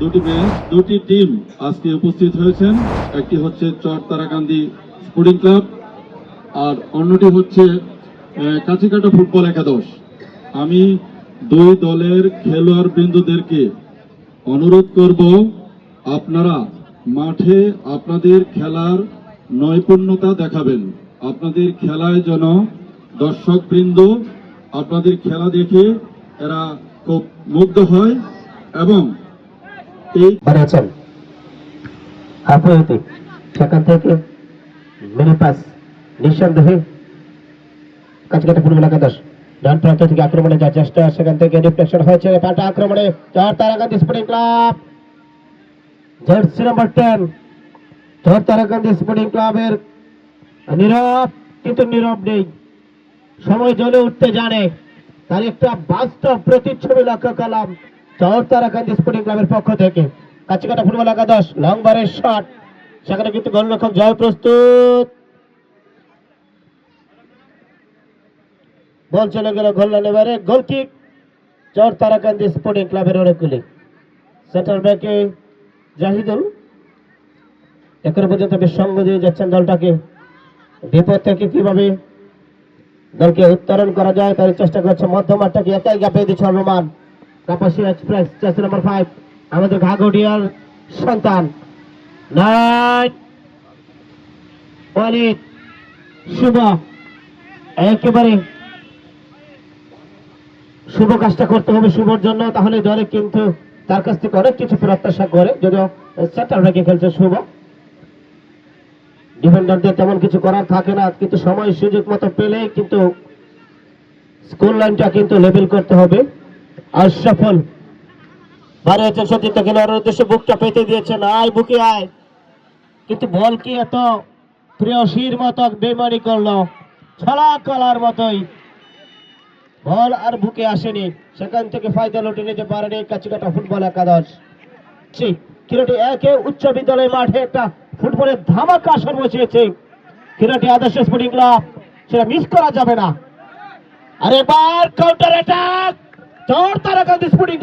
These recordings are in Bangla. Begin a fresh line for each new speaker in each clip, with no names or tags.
দুটি ম্যাচ দুটি টিম আজকে উপস্থিত হয়েছেন। একটি হচ্ছে চর তারাকান্দি স্পোর্টিং ক্লাব আর অন্যটি হচ্ছে কাছিকাটা ফুটবল একাদশ। আমি দুই দলের খেলোয়াড় বৃন্দদেরকে অনুরোধ করব, আপনারা মাঠে আপনাদের খেলার নৈপুণ্যতা দেখাবেন। আপনাদের খেলায় যেন দর্শকবৃন্দ আপনাদের খেলা দেখে এরা খুব মুগ্ধ হয় এবং এই
সেখান থেকে পাস, নিঃসন্দেহে। ফুটবল একাদশ ডান প্রান্ত থেকে আক্রমণে যাওয়ার চেষ্টা, সেখান থেকে ডিফ্লেকশন হয়েছে, পাল্টা আক্রমণে চার sporting club jersey number ten চার স্পোর্টিং ক্লাবের নীরব, কিন্তু নীরব নেই। সময় জ্বলে উঠতে জানে, তার একটা বাস্তব প্রতিচ্ছবি লক্ষ্য করলাম। তারাকান্দি স্পোর্টিং ক্লাবের পক্ষ থেকে। কাছিকাটা ফুটবল একাদশ লং বারের শট সেখানে কিন্তু গোলরক্ষক জয় প্রস্তুত। বল চলে গেল গোল লাইন এবারে goal kick Char Tarakandi sporting ক্লাবের অনেকগুলি সেন্টার ব্যাকে জাহিদুল। এখনও পর্যন্ত বেশ সঙ্গ দিয়ে যাচ্ছেন দলটাকে। বিপদ থেকে কীভাবে দলকে উত্তরণ করা যায়, তার চেষ্টা করছে মধ্যমাঠটাকে একাই গাপে দিচ্ছে রোমান কাপাসিয়া এক্সপ্রেস চেষ্টা নাম্বার ফাইভ আমাদের ঘাগড়িয়ার সন্তান। শুভ। একেবারে শুভ কাজটা করতে হবে শুভর জন্য, তাহলে দলে কিন্তু তার কাছ থেকে অনেক কিছু প্রত্যাশা করে। যদিও সেন্টার রেখে খেলছে শুভ। ডিফেন্ডারদের তেমন কিছু করার থাকে না, কিন্তু সময় সুযোগ মতো পেলে কিন্তু স্কুল লাইনটা কিন্তু লেভেল করতে হবে। আর সফল বাড়িয়েছেন সতীর্থ খেলোয়াড়ের উদ্দেশ্যে বুকটা পেতে দিয়েছেন। আয় বুকে আয়। কিন্তু বল কি এত প্রিয়সীর মতো বেমানি করল? ছলা কলার মতোই। বল আর বুকে আসেনি। সেখান থেকে ফায়দা লুটে নিতে পারেনি কাচিকাটা ফুটবল একাদশ। ছি, কিরোটি একে উচ্চ বিদ্যালয় মাঠে একটা ফুটবলের ধামাকা আসর বসিয়েছে কিরোটি আদর্শ স্পোর্টিং ক্লাব। সেটা মিস করা যাবে না। আর এবার counter attack Char Tarakandi sporting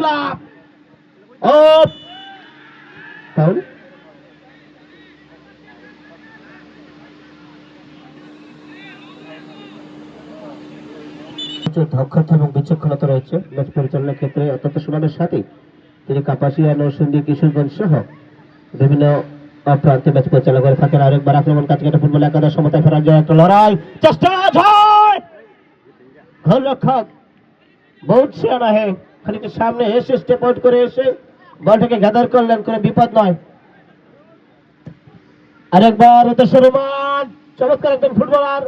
বিচক্ষণতা রয়েছে। ম্যাচ পরিচালনার ক্ষেত্রে অত্যন্ত সুনামের সাথে তিনি কাপাসিয়া, নরসিংদী, কিশোরগঞ্জ সহ বিভিন্ন প্রান্তে ম্যাচ পরিচালনা করে থাকেন। আরেকবার আক্রমণ কেটে ফুটবল একাদশ সমতায় ফেরার জন্য একটা লড়াই। চেষ্টা, জয়! গোলরক্ষক বহুত সিয়ানা হে তো সামনে এসে স্টেপ আউট করে এসে বলটাকে গ্যাদার করলেন, কোনো বিপদ নয়। আরেকবার রোমান চমৎকার একজন ফুটবলার।